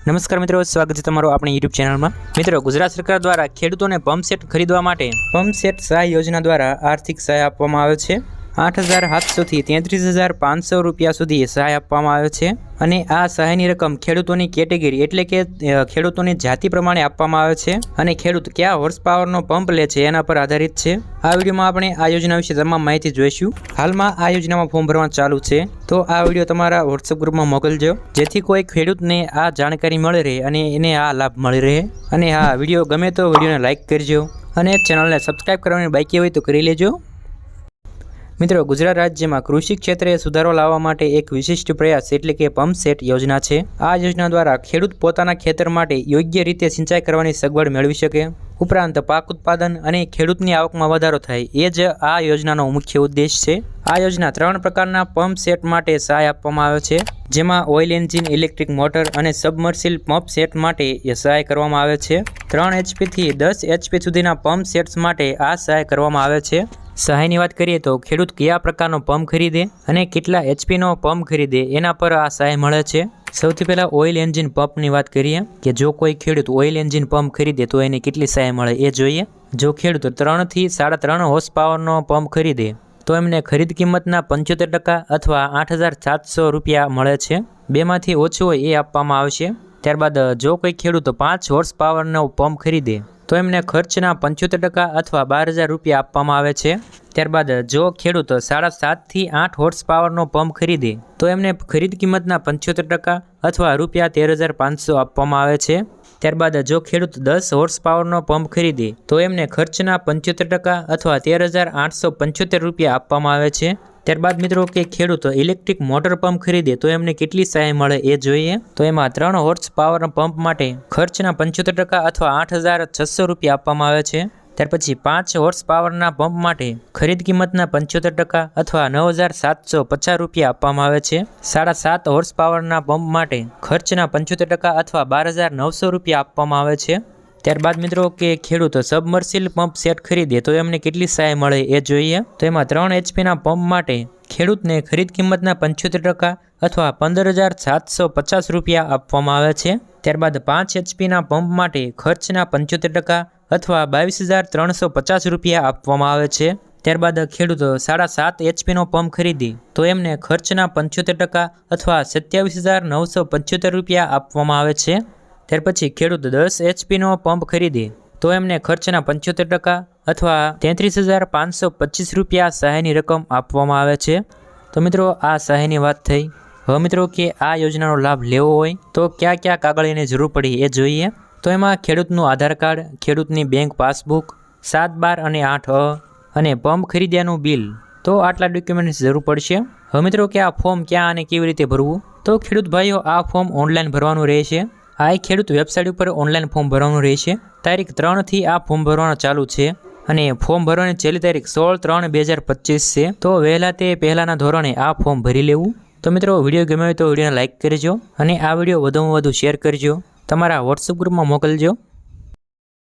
નમસ્કાર મિત્રો, સ્વાગત છે તમારું આપણી યુટ્યુબ ચેનલમાં મિત્રો, ગુજરાત સરકાર દ્વારા ખેડૂતોને પંપ સેટ ખરીદવા માટે પંપ સેટ સહાય યોજના દ્વારા આર્થિક સહાય આપવામાં આવે છે. આઠ હજાર સાતસોથી તેત્રીસ હજાર પાંચસો રૂપિયા સુધી સહાય આપવામાં આવે છે. અને આ સહાયની રકમ ખેડૂતોની કેટેગરી એટલે કે ખેડૂતોની જાતિ પ્રમાણે આપવામાં આવે છે અને ખેડૂત કયા હોર્સ પાવરનો પંપ લે છે એના પર આધારિત છે. આ વિડીયોમાં આપણે આ યોજના વિશે તમામ માહિતી જોઈશું. હાલમાં આ યોજનામાં ફોર્મ ભરવાનું ચાલુ છે. તો આ વીડિયો તમારા વોટ્સઅપ ગ્રુપમાં મોકલજો. જેથી કોઈ ખેડૂતને આ જાણકારી મળી રહે અને એને આ લાભ મળી રહે. અને હા, વીડિયો ગમે તો વિડીયોને લાઇક કરજો અને ચેનલને સબસ્ક્રાઇબ કરવાની બાકી હોય તો કરી લેજો. મિત્રો, ગુજરાત રાજ્યમાં કૃષિ ક્ષેત્રે સુધારો લાવવા માટે એક વિશિષ્ટ પ્રયાસ એટલે કે પંપ સેટ યોજના છે. આ યોજના દ્વારા ખેડૂત પોતાના ખેતર માટે યોગ્ય રીતે સિંચાઈ કરવાની સગવડ મેળવી શકે. ઉપરાંત પાક ઉત્પાદન અને ખેડૂતની આવકમાં વધારો થાય, એ જ આ યોજનાનો મુખ્ય ઉદ્દેશ છે. આ યોજના ત્રણ પ્રકારના પંપ સેટ માટે સહાય આપવામાં આવે છે, જેમાં ઓઇલ એન્જિન, ઇલેક્ટ્રિક મોટર અને સબમર્સિલ પંપ સેટ માટે સહાય કરવામાં આવે છે. ત્રણ એચપીથી દસ એચપી સુધીના પંપ સેટ્સ માટે આ સહાય કરવામાં આવે છે. સહાયની વાત કરીએ તો ખેડૂત કયા પ્રકારનો પંપ ખરીદે અને કેટલા એચપીનો પંપ ખરીદે એના પર આ સહાય મળે છે? સૌથી પહેલાં ઓઇલ એન્જિન પંપની વાત કરીએ કે જો કોઈ ખેડૂત ઓઇલ એન્જિન પંપ ખરીદે તો એને કેટલી સહાય મળે એ જોઈએ. જો ખેડૂત ત્રણથી સાડા ત્રણ હોર્સ પાવરનો પંપ ખરીદે તો એમને ખરીદ કિંમતના પંચોતેર ટકા અથવા આઠ હજાર સાતસો રૂપિયા મળે છે. બેમાંથી ઓછું હોય એ આપવામાં આવશે. ત્યારબાદ જો કોઈ ખેડૂત પાંચ હોર્સ પાવરનો પંપ ખરીદે તો એમને ખર્ચના પંચોતેર ટકા અથવા બાર હજાર રૂપિયા આપવામાં આવે છે. ત્યારબાદ, જો ખેડૂત સાડા સાતથી આઠ હોર્સ પાવરનો પંપ ખરીદે, તો એમને ખરીદ કિંમતના પંચોતેર ટકા અથવા રૂપિયા તેર હજાર પાંચસો આપવામાં આવે છે. ત્યારબાદ, જો ખેડૂત દસ હોર્સ પાવરનો પંપ ખરીદે, તો એમને ખર્ચના પંચોતેર ટકા અથવા તેર હજાર આઠસો પંચોતેર રૂપિયા આપવામાં આવે છે. ત્યારબાદ મિત્રો કે ખેડૂતો ઇલેક્ટ્રિક મોટર પંપ ખરીદે તો એમને કેટલી સહાય મળે એ જોઈએ? તો એમાં ત્રણ હોર્સ પાવર પંપ માટે ખર્ચના પંચોતેર ટકા અથવા આઠ હજાર છસો રૂપિયા આપવામાં આવે છે. ત્યાર પછી પાંચ હોર્સ પાવરના પંપ માટે ખરીદ કિંમતના પંચોતેર ટકા અથવા નવ હજાર સાતસો પચાસ રૂપિયા આપવામાં આવે છે. સાડા સાત હોર્સ પાવરના પંપ માટે ખર્ચના પંચોતેર ટકા અથવા બાર હજાર નવસો રૂપિયા આપવામાં આવે છે. ત્યારબાદ મિત્રો કે ખેડૂતો સબમર્સિલ પંપ સેટ ખરીદે તો એમને કેટલી સહાય મળે એ જોઈએ. તો એમાં ત્રણ એચપીના પંપ માટે ખેડૂતને ખરીદ કિંમતના પંચોતેર ટકા અથવા પંદર હજાર સાતસો પચાસ રૂપિયા આપવામાં આવે છે. ત્યારબાદ પાંચ એચપીના પંપ માટે ખર્ચના પંચોતેર ટકા અથવા બાવીસ હજાર ત્રણસો પચાસ રૂપિયા આપવામાં આવે છે. ત્યારબાદ ખેડૂતો સાડા સાત એચપીનો પંપ ખરીદી તો એમને ખર્ચના પંચોતેર ટકા અથવા સત્યાવીસ હજાર નવસો પંચોતેર રૂપિયા આપવામાં આવે છે. ત્યાર પછી ખેડૂત દસ એચપીનો પંપ ખરીદે. તો એમને ખર્ચના પંચોતેર ટકા અથવા તેત્રીસ હજાર પાંચસો પચીસ રૂપિયા સહાયની રકમ આપવામાં આવે છે. તો મિત્રો, આ સહાયની વાત થઈ. હવે મિત્રો, કે આ યોજનાનો લાભ લેવો હોય, તો કયા કયા કાગળિયાની જરૂર પડી એ જોઈએ. તો એમાં ખેડૂતનું આધાર કાર્ડ, ખેડૂતની બેંક પાસબુક, સાત બાર અને આઠ અ અને પંપ ખરીદ્યાનું બિલ. તો આટલા ડોક્યુમેન્ટ્સ જરૂર પડશે. હવે મિત્રો, કે આ ફોર્મ ક્યાં અને કેવી રીતે ભરવું? તો ખેડૂત ભાઈઓ, આ ફોર્મ ઓનલાઈન ભરવાનું રહેશે. આ ખેડૂત વેબસાઇટ ઉપર ઓનલાઈન ફોર્મ ભરવાનું રહેશે. તારીખ ત્રણથી આ ફોર્મ ભરવાનું ચાલુ છે અને ફોર્મ ભરવાની છેલ્લી તારીખ સોળ ત્રણ બે હજાર પચીસ છે. તો વહેલા તે પહેલાંના ધોરણે આ ફોર્મ ભરી લેવું. તો મિત્રો, વીડિયો ગમે તો વિડીયોને લાઇક કરજો અને આ વીડિયો વધુમાં વધુ શેર કરજો. તમારા વોટ્સઅપ ગ્રુપમાં મોકલજો.